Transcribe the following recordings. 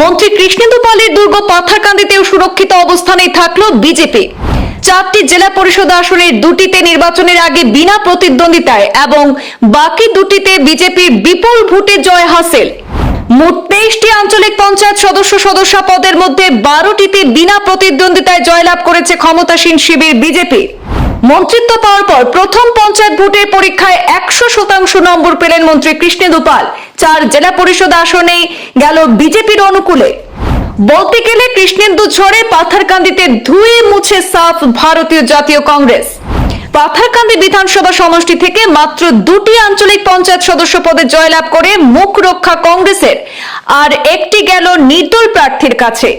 মন্ত্রী কৃষ্ণেন্দু পালের দুর্গ পাথারকান্দিতেও সুরক্ষিত অবস্থানেই থাকল বিজেপি। চারটি জেলা পরিষদ আসনের দুটিতে নির্বাচনের আগে বিনা প্রতিদ্বন্দ্বিতায় এবং বাকি দুটিতে বিজেপির বিপুল ভোটে জয় হাসিল। মোট তেইশটি আঞ্চলিক পঞ্চায়েত সদস্য সদস্য পদের মধ্যে বারোটিতে বিনা প্রতিদ্বন্দ্বিতায় জয়লাভ করেছে ক্ষমতাসীন শিবির বিজেপি। মন্ত্রিত্ব পাওয়ার পর প্রথম পঞ্চায়েত ভোটের পরীক্ষায় একশো শতাংশ নম্বর পেলেন মন্ত্রী কৃষ্ণেন্দু পাল চার জেলা পরিষদ আসনেই গেল বিজেপির অনুকূলে। বলতে গেলে কৃষ্ণেন্দু ঝড়ে পাথারকান্দিতে ধুয়ে মুছে সাফ ভারতীয় জাতীয় কংগ্রেস। পাথারকান্দি বিধানসভা সমষ্টি থেকে মাত্র দুটি আঞ্চলিক পঞ্চায়েত সদস্য পদে জয়লাভ করে মুখ রক্ষা কংগ্রেসের। আর একটি গেল নির্দল প্রার্থীর কাছে।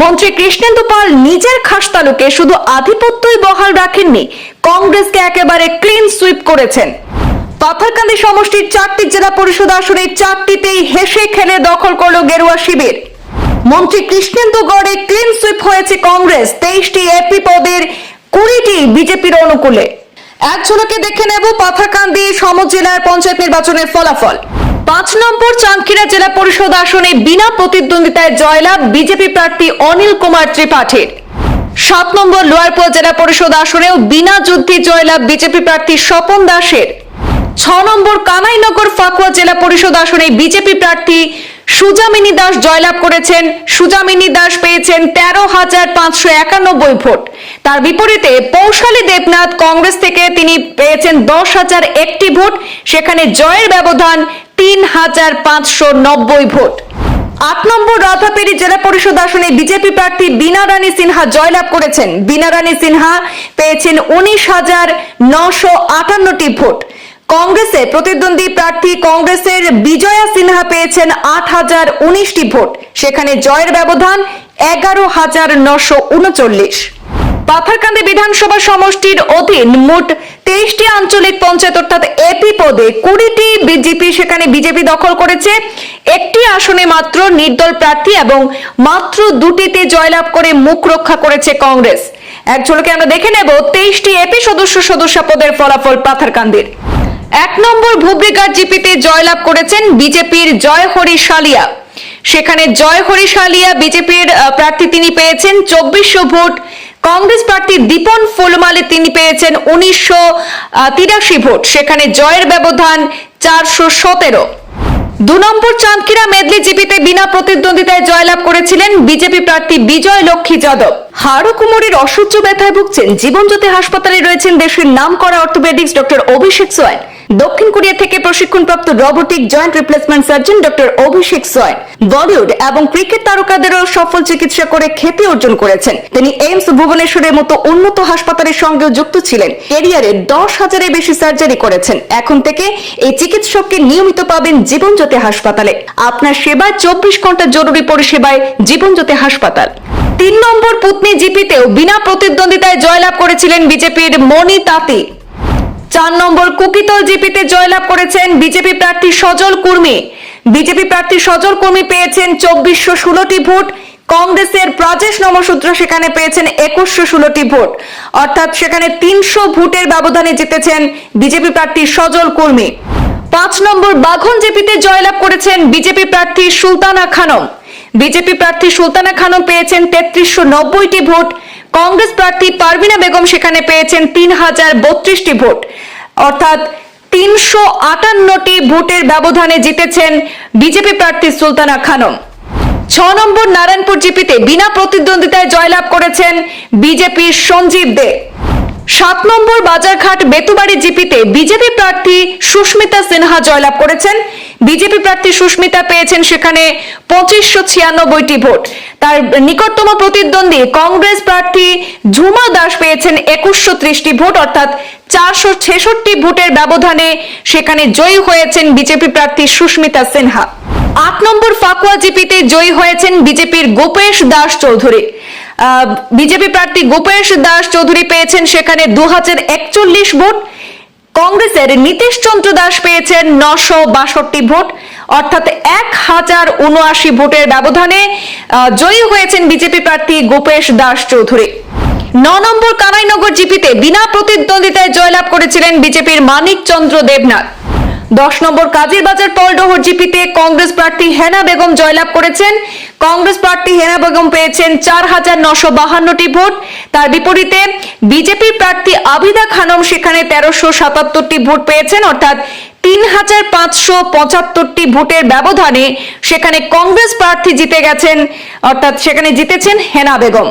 মন্ত্রী কৃষ্ণেন্দু পাল নিজের খাস তালুকে শুধু আধিপত্যই বহাল রাখেননি, কংগ্রেসকে একেবারে ক্লিন সুইপ করেছেন। পাথারকান্দি সমষ্টির চারটি জেলা পরিষদ আসনে চারটিতেই হেসে খেলে দখল করল গেরুয়া শিবির। মন্ত্রী কৃষ্ণেন্দু গড়ে ক্লিন সুইপ হয়েছে কংগ্রেস, তেইশটি এপি পদের কুড়িটি বিজেপির অনুকূলে। এক ঝলকে দেখে নেব পাথারকান্দি সমজেলার পঞ্চায়েত নির্বাচনের ফলাফল। পাঁচ নম্বর চাঁদখিরা জেলা পরিষদ আসনে বিনা প্রতিদ্বন্দ্বিতায় জয়লাভ বিজেপি প্রার্থী অনিল কুমার ত্রিপাঠীর। সাত নম্বর লোয়ারপুর জেলা পরিষদ আসনেও বিনা যুদ্ধে জয়লাভ বিজেপি প্রার্থী স্বপন দাসের। ছ নম্বর কানাইনগর ফাকুয়া জেলা পরিষদ আসনে বিজেপি প্রার্থী সুজামিনী দাস জয়লাভ করেছেন। সুজামিনী দাস পেয়েছেন তেরো হাজার পাঁচশো একানব্বই ভোট। তার বিপরীতে পৌশালী দেবনাথ কংগ্রেস থেকে তিনি পেয়েছেন দশ হাজার একটি ভোট। সেখানে জয়ের ব্যবধান তিন হাজার পাঁচশো নব্বই ভোট। আট নম্বর রাধাপেরি জেলা পরিষদ আসনে বিজেপি প্রার্থী বীণা রানী সিনহা জয়লাভ করেছেন। বীণা রানী সিনহা পেয়েছেন উনিশ হাজার নশো আটান্নটি ভোট। কংগ্রেসে প্রতিদ্বন্দ্বী প্রার্থী কংগ্রেসের বিজয়া সিনহা পেয়েছেন আট হাজার উনিশটি ভোট। সেখানে জয়ের ব্যবধান এগারো হাজার নশো উনচল্লিশ। পাথারকান্দি বিধানসভা সমষ্টির অধীন মোট তেইশটি আঞ্চলিক পঞ্চায়েত, অর্থাৎ এপি পদে কুড়িটি বিজেপি, সেখানে বিজেপি দখল করেছে। একটি আসনে মাত্র নির্দল প্রার্থী এবং মাত্র দুটিতে জয়লাভ করে মুখ রক্ষা করেছে কংগ্রেস। এক ঝলকে আমরা দেখে নেব তেইশটি এপি সদস্য সদস্য পদের ফলাফল পাথারকান্দির এক নম্বর ভুবরিঘাট জিপিতে জয়লাভ করেছেন বিজেপির জয়হরি শালিয়া। সেখানে জয়হরি শালিয়া বিজেপির প্রার্থী তিনি পেয়েছেন চব্বিশশো ভোট। কংগ্রেস প্রার্থী দীপন ফুলমালে তিনি পেয়েছেন উনিশশো তিরাশি ভোট। সেখানে জয়ের ব্যবধান চারশো সতেরো। দু নম্বর চাঁদকিরা মেদলি জিপিতে বিনা প্রতিদ্বন্দ্বিতায় জয়লাভ করেছিলেন বিজেপি প্রার্থী বিজয় লক্ষ্মী যাদব। হাড় কুমোরের অসহ্য ব্যথায় ভুগছেন জীবনজ্যোতি হাসপাতালে রয়েছেন দেশের নাম করা অর্থোপেডিক্স ডক্টর অভিষেক সোয়েন দক্ষিণ কোরিয়া থেকে প্রশিক্ষণপ্রাপ্ত robotic joint replacement surgeon doctor Abhishek Swain Bollywood এবং ক্রিকেট তারকাদেরও সফল চিকিৎসা করে খ্যাতি অর্জন করেছেন। তিনি এইমস ভুবনেশ্বরের মতো উন্নত হাসপাতালের সঙ্গেও যুক্ত ছিলেন। ক্যারিয়ারে দশ হাজারের বেশি সার্জারি করেছেন। এখন থেকে এই চিকিৎসককে নিয়মিত পাবেন জীবনজ্যোতি হাসপাতালে। আপনার সেবায় চব্বিশ ঘণ্টা জরুরি পরিষেবায় জীবনজ্যোতি হাসপাতাল। তিন নম্বর পুতনি জিপিতেও বিনা প্রতিদ্বন্দ্বিতায় জয়লাভ করেছিলেন বিজেপির মণি তাঁতি। চার নম্বর কুকিতল জিপিতে জয়লাভ করেছেন বিজেপি প্রার্থী সজল কুর্মী। বিজেপি প্রার্থী সজল কুর্মী পেয়েছেন চব্বিশশো ষোলোটি ভোট। কংগ্রেসের প্রাজেশ নমসূত্র সেখানে পেয়েছেন একুশশো ষোলোটি ভোট। অর্থাৎ সেখানে তিনশো ভোটের ব্যবধানে জিতেছেন বিজেপি প্রার্থী সজল কুর্মী। পাঁচ নম্বর বাঘন জিপিতে জয়লাভ করেছেন বিজেপি প্রার্থী সুলতানা খানম। বিজেপি প্রার্থী সুলতানা খানম পেয়েছেন তেত্রিশশো নব্বইটি ভোট। কংগ্রেস প্রার্থী পারভিনা বেগম সেখানে পেয়েছেন তিন হাজার বত্রিশটি ভোট। অর্থাৎ তিনশো আটান্নটি ভোটের ব্যবধানে জিতেছেন বিজেপি প্রার্থী সুলতানা খানম। ছ নম্বর নারায়ণপুর জিপিতে বিনা প্রতিদ্বন্দ্বিতায় জয়লাভ করেছেন বিজেপির সঞ্জীব দে। সাত নম্বর বাজারঘাট বেতুবাড়ি জিপিতে বিজেপি প্রার্থী সুস্মিতা সিনহা জয়লাভ করেছেন। বিজেপি প্রার্থী সুস্মিতা পেয়েছেন সেখানে পঁচিশশো ছিয়ানব্বইটি ভোট। তার নিকটতম প্রতিদ্বন্দ্বী কংগ্রেস প্রার্থী ঝুমা দাস পেয়েছেন একুশশো ত্রিশটি ভোট, অর্থাৎ চারশো ছেষট্টি ভোটের ব্যবধানে সেখানে জয়ী হয়েছেন বিজেপি প্রার্থী সুস্মিতা সিনহা। আট নম্বর ফাকুয়া জিপিতে জয়ী হয়েছেন বিজেপির গোপেশ দাস চৌধুরী। বিজেপি প্রার্থী গোপেশ দাস চৌধুরী পেয়েছেন সেখানে দু ভোট। কংগ্রেসের নীতিশ চন্দ্র দাস পেয়েছেন নশো বাষট্টি ভোট। অর্থাৎ এক হাজার উনআশি ভোটের ব্যবধানে জয়ী হয়েছেন বিজেপি প্রার্থী গোপেশ দাস চৌধুরী। ন নম্বর কানাইনগর জিপিতে বিনা প্রতিদ্বন্দ্বিতায় জয়লাভ করেছিলেন বিজেপির মানিক চন্দ্র দেবনাথ। দশ নম্বর কাজীর বাজার পলডোহর জিপিতে কংগ্রেস প্রার্থী হেনা বেগম জয়লাভ করেছেন। কংগ্রেস প্রার্থী হেনা বেগম পেয়েছেন চার হাজার নশো বাহান্নটি ভোট। তার বিপরীতে বিজেপি প্রার্থী আবিদা খানম সেখানে তেরোশো সাতাত্তরটি ভোট পেয়েছেন, অর্থাৎ তিন হাজার পাঁচশো পঁচাত্তরটি ভোটের ব্যবধানে সেখানে কংগ্রেস প্রার্থী জিতে গেছেন, অর্থাৎ সেখানে জিতেছেন হেনা বেগম।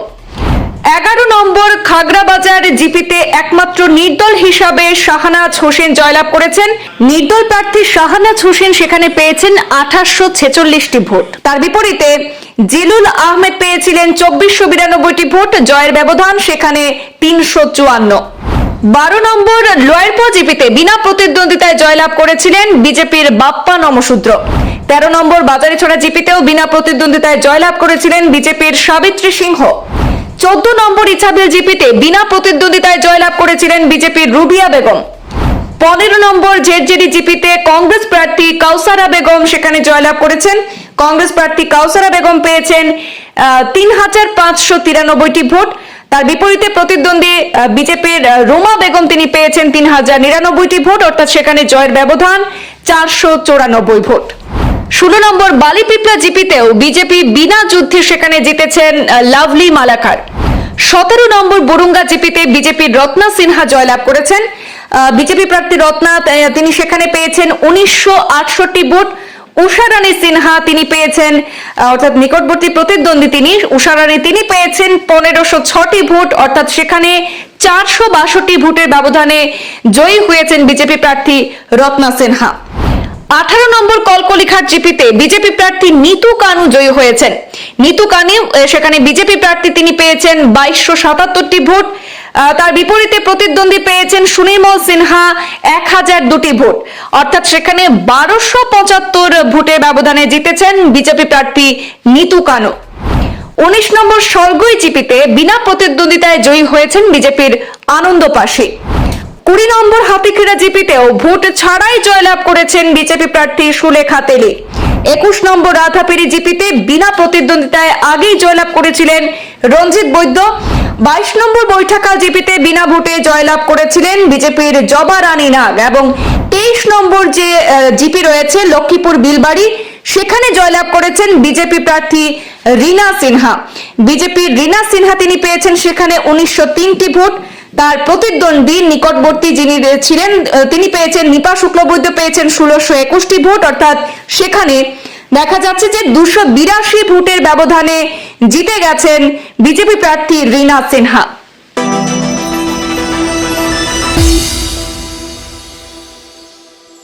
এগারো নম্বর খাগড়াবাজার জিপিতে একমাত্র নির্দল হিসাবে শাহানাজ হোসেন জয়লাভ করেছেন। নির্দল প্রার্থী শাহানাজ হোসেন সেখানে পেয়েছেন আঠাশশো ছেচল্লিশটি ভোট। তার বিপরীতে জিলুল আহমেদ পেয়েছিলেন চব্বিশশো বিরানব্বইটি ভোট, জয়ের ব্যবধান সেখানে তিনশো চুয়ান্ন। বারো নম্বর লয়েরপো জিপিতে বিনা প্রতিদ্বন্দ্বিতায় জয়লাভ করেছিলেন বিজেপির বাপ্পা নমশূদ্র তেরো নম্বর বাজারে ছড়া জিপিতেও বিনা প্রতিদ্বন্দ্বিতায় জয়লাভ করেছিলেন বিজেপির সাবিত্রী সিংহ। চোদ্দ নম্বর ইছাবিল জিপিতে বিনা প্রতিদ্বন্দ্বিতায় জয়লাভ করেছিলেন বিজেপির রুবিয়া বেগম। পনেরো নম্বর জেডজেডি জিপিতে কংগ্রেস প্রার্থী কাউসারা বেগম সেখানে জয়লাভ করেছেন। কংগ্রেস প্রার্থী কাউসারা বেগম পেয়েছেন তিন হাজার পাঁচশো তিরানব্বইটি ভোট। তার বিপরীতে প্রতিদ্বন্দ্বী বিজেপির রোমা বেগম তিনি পেয়েছেন তিন হাজার নিরানব্বইটি ভোট, অর্থাৎ সেখানে জয়ের ব্যবধান চারশো চৌরানব্বই ভোট। ষোলো নম্বর বালিপিপলা জিপিতেও বিজেপি বিনা যুদ্ধে সেখানে জিতেছেন লাভলি মালাকার। সতেরো নম্বর বরুঙ্গা জিপিতে বিজেপির রত্না সিনহা জয়লাভ করেছেন। বিজেপি প্রার্থী রত্না তিনি সেখানে পেয়েছেন উনিশশো আটষট্টি ভোট। উষা রানী সিনহা তিনি পেয়েছেন অর্থাৎ নিকটবর্তী প্রতিদ্বন্দ্বী তিনি, উষা রানী তিনি পেয়েছেন পনেরোশো ছটি ভোট, অর্থাৎ সেখানে চারশো বাষট্টি ভোটের ব্যবধানে জয়ী হয়েছেন বিজেপি প্রার্থী রত্না সিনহা। নম্বর কলকলিখাট জিপিতে বিজেপি প্রার্থী নিতু কানু জয়ী হয়েছেন। নিতু কানু সেখানে বিজেপি প্রার্থী তিনি পেয়েছেন বাইশশো সাতাত্তরটি ভোট। তার বিপরীতে প্রতিদ্বন্দ্বী পেয়েছেন সুনির্মল সিনহা, এক হাজার দুটি ভোট। অর্থাৎ সেখানে বারোশো পঁচাত্তর ভোটের ব্যবধানে জিতেছেন বিজেপি প্রার্থী নিতু কানু। উনিশ নম্বর স্বর্গই জিপিতে বিনা প্রতিদ্বন্দ্বিতায় জয়ী হয়েছেন বিজেপির আনন্দ পাশে। কুড়ি নম্বর হাতিখেরা জিপিতেও ভোট ছাড়াই জয়লাভ করেছেন বিজেপি প্রার্থী সুলেখা তেলি। একুশ নম্বর রাধাপেরি জিপিতে বিনা প্রতিদ্বন্দ্বিতায় আগেই জয়লাভ করেছিলেন রঞ্জিত বৈদ্য। বাইশ নম্বর বৈঠাকা জিপিতে বিনা ভোটে জয়লাভ করেছিলেন বিজেপির জবা রানী নাগ এবং তেইশ নম্বর যে জিপি রয়েছে, লক্ষ্মীপুর বিলবাড়ি, সেখানে জয়লাভ করেছেন বিজেপি প্রার্থী রিনা সিনহা। বিজেপির রিনা সিনহা তিনি পেয়েছেন সেখানে উনিশশো তিনটি ভোট। তার প্রতিদ্বন্দ্বী নিকটবর্তী যিনি ছিলেন তিনি পেয়েছেন নিপা শুক্লবৈদ্য, পেয়েছেন ষোলোশো একুশটি ভোট। অর্থাৎ সেখানে দেখা যাচ্ছে যে দুশো বিরাশি ভোটের ব্যবধানে জিতে গেছেন বিজেপি প্রার্থী রিনা সিনহা।